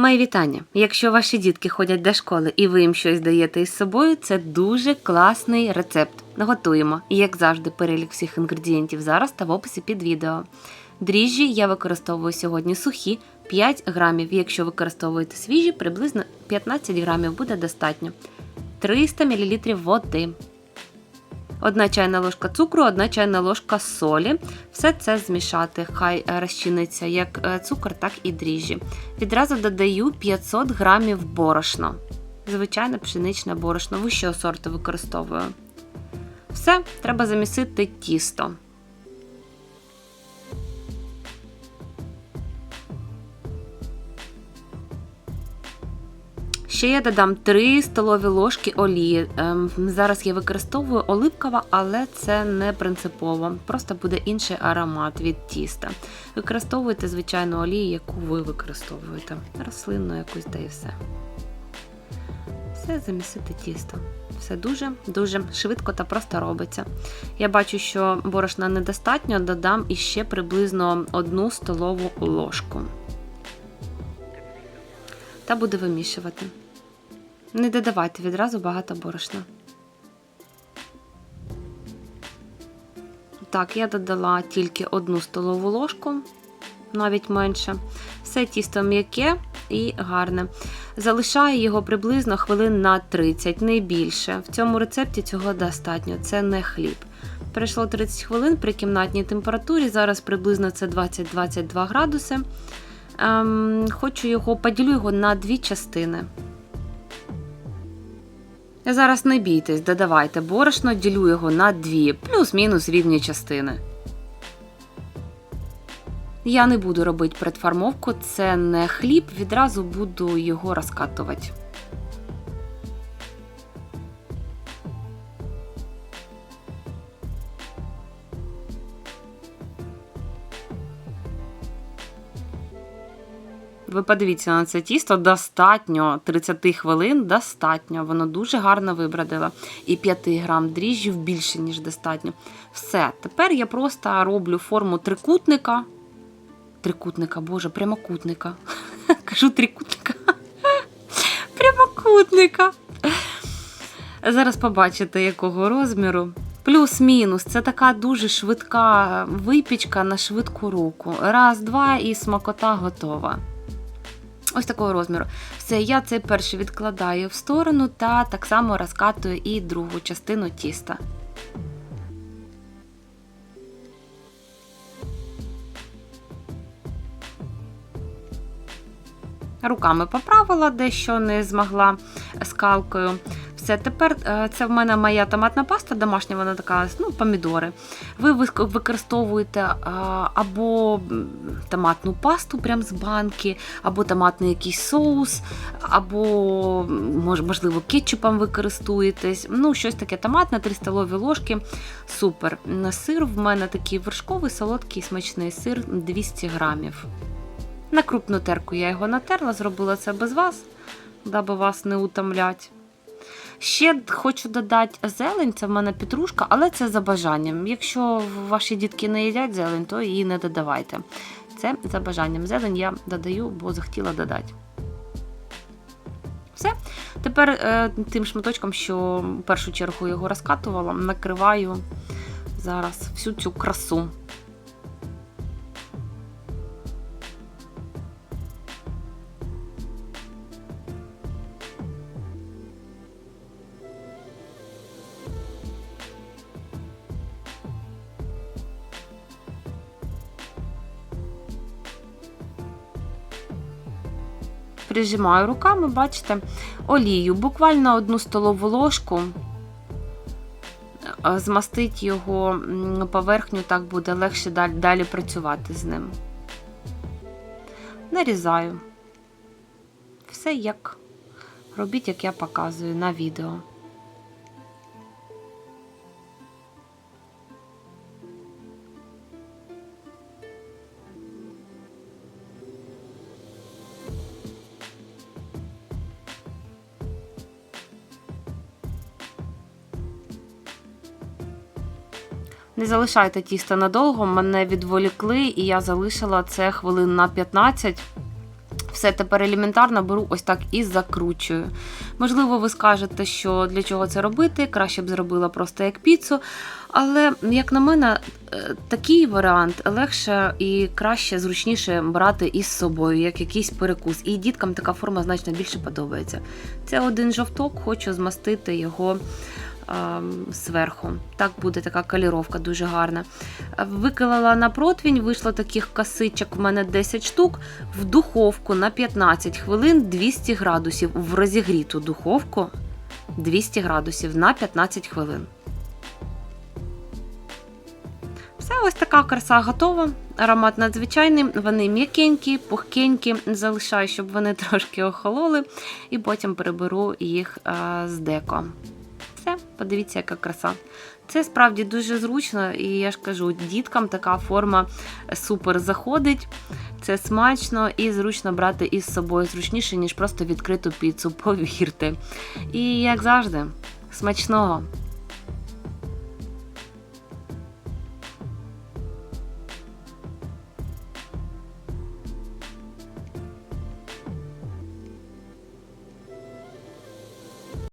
Мої вітання. Якщо ваші дітки ходять до школи і ви їм щось даєте із собою, це дуже класний рецепт. Готуємо, І, як завжди, перелік всіх інгредієнтів зараз та в описі під відео. Дріжджі я використовую сьогодні сухі 5 грамів. Якщо використовуєте свіжі, приблизно 15 грамів буде достатньо. 300 мл води. Одна чайна ложка цукру, одна чайна ложка солі. Все це змішати, хай е, розчиниться як е, цукор, так і дріжджі. Відразу додаю 500 грамів борошна. Звичайне пшеничне борошно, вищого сорту використовую. Все, треба замісити тісто. Ще я додам 3 столові ложки олії. Ем, зараз я використовую оливкова, але це не принципово. Просто буде інший аромат від тіста. Використовуйте звичайну олію, яку ви використовуєте. Рослинну якусь да і все. Все замісити тісто. Все дуже-дуже швидко та просто робиться. Я бачу, що борошна недостатньо, додам іще приблизно 1 столову ложку. Та буду вимішувати. Не додавайте відразу багато борошна. Так, я додала тільки одну столову ложку, навіть менше. Все тісто м'яке і гарне. Залишаю його приблизно хвилин на 30, не більше. В цьому рецепті цього достатньо, це не хліб. Пройшло 30 хвилин при кімнатній температурі, зараз приблизно це 20-22 градуси. Ем, хочу його, поділю його на дві частини. Зараз не бійтесь, додавайте борошно, ділю його на дві, плюс-мінус рівні частини. Я не буду робити предформовку, це не хліб, відразу буду його розкатувати. Ви подивіться на це тісто, достатньо 30 хвилин, достатньо. Воно дуже гарно вибрадило. І 5 грам дріжджів більше, ніж достатньо. Все, тепер я просто роблю форму трикутника. Трикутника, боже, прямокутника. Кажу трикутника. Прямокутника. Зараз побачите, якого розміру. Плюс-мінус, це така дуже швидка випічка на швидку руку. Раз, два, і смакота готова. Ось такого розміру. Все, я цей перший відкладаю в сторону та так само розкатую і другу частину тіста. Руками поправила, дещо не змогла скалкою. Все, тепер е, це в мене моя томатна паста, домашня, вона така, ну, помідори. Ви використовуєте або томатну пасту прямо з банки, або томатний якийсь соус, або, можливо, кетчупом використовуєтесь. Ну, щось таке томатне, 3 столові ложки. Супер. Сир в мене такий вершковий, солодкий, смачний сир 200 грамів. На крупну терку я його натерла, зробила це без вас, даби вас не утомлять. Ще хочу додати зелень, це в мене петрушка, але це за бажанням. Якщо ваші дітки не їдять зелень, то її не додавайте. Це за бажанням. Зелень я додаю, бо захотіла додати. Все. Тепер е, тим шматочком, що в першу чергу його розкатувала, накриваю зараз всю цю красу. Прижимаю руками, бачите, олію, буквально одну столову ложку, е, змастить його поверхню, так буде легше далі працювати з ним. Нарізаю. Все як робіть, як я показую на відео. Не залишайте тісто надовго, мене відволікли, і я залишила це хвилин на 15. Все тепер елементарно беру ось так і закручую. Можливо, ви скажете, що для чого це робити, краще б зробила просто як піцу. Але, як на мене, е, такий варіант легше і краще, зручніше брати із собою, як якийсь перекус. І діткам така форма значно більше подобається. Це один жовток, хочу змастити його зверху. Так буде така каліровка дуже гарна. Виклала на противень, вийшло таких косичок в мене 10 штук, в духовку на 15 хвилин 200 градусів, в розігріту духовку 200 градусів на 15 хвилин. Все, ось така краса готова. Аромат надзвичайний, вони м'якенькі, пухкенькі. Залишаю, щоб вони трошки охололи, і потім переберу їх з деко. Все, подивіться, яка краса. Це справді дуже зручно, і я ж кажу, діткам така форма супер заходить. Це смачно і зручно брати із собою зручніше, ніж просто відкриту піцу, повірте. І як завжди, смачного!